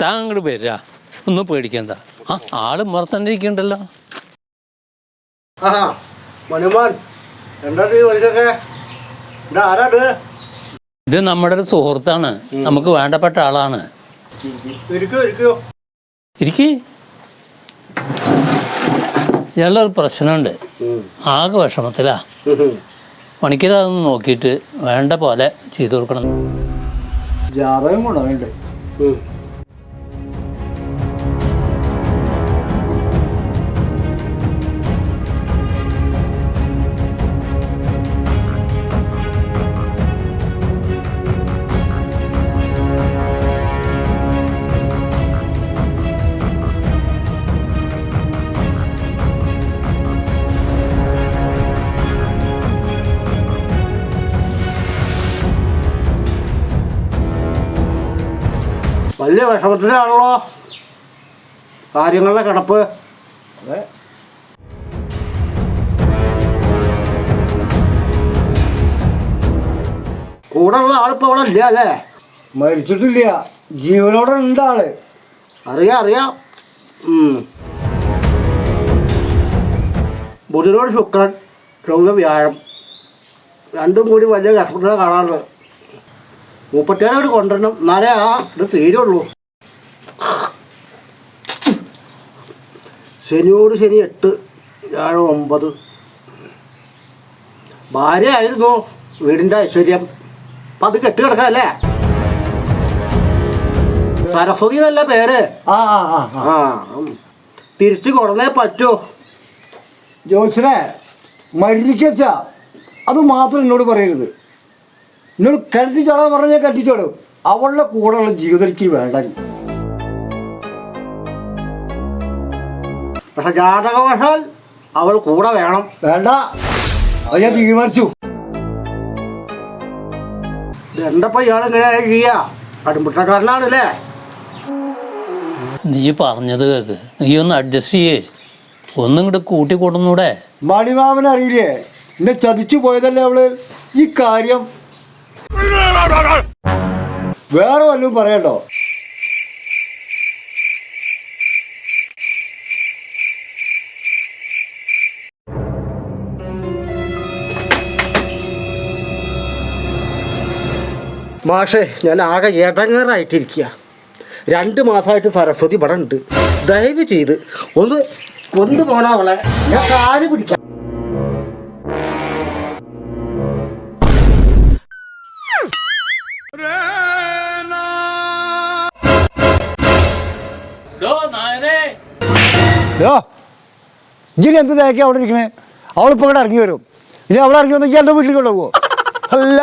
താൻ അങ്ങോട്ട് വരിക ഒന്നും പേടിക്കണ്ട. ആ ആൾ മറത്തന്നെ ഇരിക്കണ്ടല്ലോ എന്താ ഇത് നമ്മുടെ ഒരു സുഹൃത്താണ്. നമുക്ക് വേണ്ടപ്പെട്ട ആളാണ്. ഇരിക്കോ പ്രശ്നമുണ്ട്. ആകെ വിഷമത്തിലാ. പണിക്കരതൊന്ന് നോക്കിയിട്ട് വേണ്ട പോലെ ചെയ്തു കൊടുക്കണം. ജാതകം കൊണ്ടുപോകണ്ട് വലിയ വിഷമത്തിലാണല്ലോ. കാര്യങ്ങളുടെ കിടപ്പ്. അതെ. കൂടെ ഉള്ള ആളിപ്പോ അവിടെ ഇല്ല അല്ലേ? മരിച്ചിട്ടില്ല. ജീവനോടെ ഉണ്ട് ആൾ. അറിയാം അറിയാം. ബുധനോട് ശുക്രൻ ചൊവ്വ വ്യാഴം. രണ്ടും കൂടി വലിയ കഷ്ടപ്പെട്ടാണ് കാണാറുള്ളത്. മുപ്പത്തേഴോട് കൊണ്ടുവരണം. എന്നാലേ ആ ഇത് തീരുള്ളൂ. ശനിയോട് ശനി എട്ട് വ്യാഴം ഒമ്പത്. ഭാര്യയായിരുന്നു വീടിന്റെ ഐശ്വര്യം. അപ്പം അത് കെട്ടിക്കിടക്കല്ലേ സരസ്വതി എന്നല്ല പേര്. ആ ആ. തിരിച്ചു കൊടുന്നേ പറ്റൂ. ജോത്സനെ മരിക്കച്ച അത് മാത്രം എന്നോട് പറയരുത്. എന്നോട് കരുതിച്ചോളാൻ പറഞ്ഞാൽ കരുതിച്ചോളൂ അവളുടെ കൂടെയുള്ള ജീവിതം എനിക്ക് വേണ്ട. പക്ഷെ ജാതകവശാൽ അവൾ കൂടെ വേണം. വേണ്ട. അത് ഞാൻ തീരുമാനിച്ചു. എന്തപ്പോ ഇയാളെങ്ങനെ ചെയ്യാ കടുംപിട്ടക്കാരനാണല്ലേ നീ പറഞ്ഞത് കേക്ക്. നീ ഒന്ന് അഡ്ജസ്റ്റ് ചെയ്യേ. ഒന്നും ഇങ്ങോട്ട് കൂട്ടി കൊടുന്നൂടെ മണിമാമൻ അറിയില്ലേ എന്നെ ചതിച്ചു പോയതല്ലേ അവൾ? ഈ കാര്യം വേറെ വല്ലതും പറയണ്ടോ? മാഷേ ഞാൻ ആകെ ഇടങ്ങേറായിട്ടിരിക്കുക രണ്ട് മാസമായിട്ട് സരസ്വതി ഇവിടെ ഉണ്ട്. ദയവ് ചെയ്ത് ഒന്ന് കൊണ്ടുപോണ അവളെ. ഞാൻ കാൽ പിടിക്കാം. യോ ഇജ്ജിന് എന്ത് തേക്കാ അവിടെ ഇരിക്കണേ? അവളിപ്പോ ഇവിടെ ഇറങ്ങി വരും. ഇനി അവിടെ ഇറങ്ങി വന്നെങ്കിൽ എന്റെ വീട്ടിൽ കൊണ്ടുപോകുമോ അല്ല.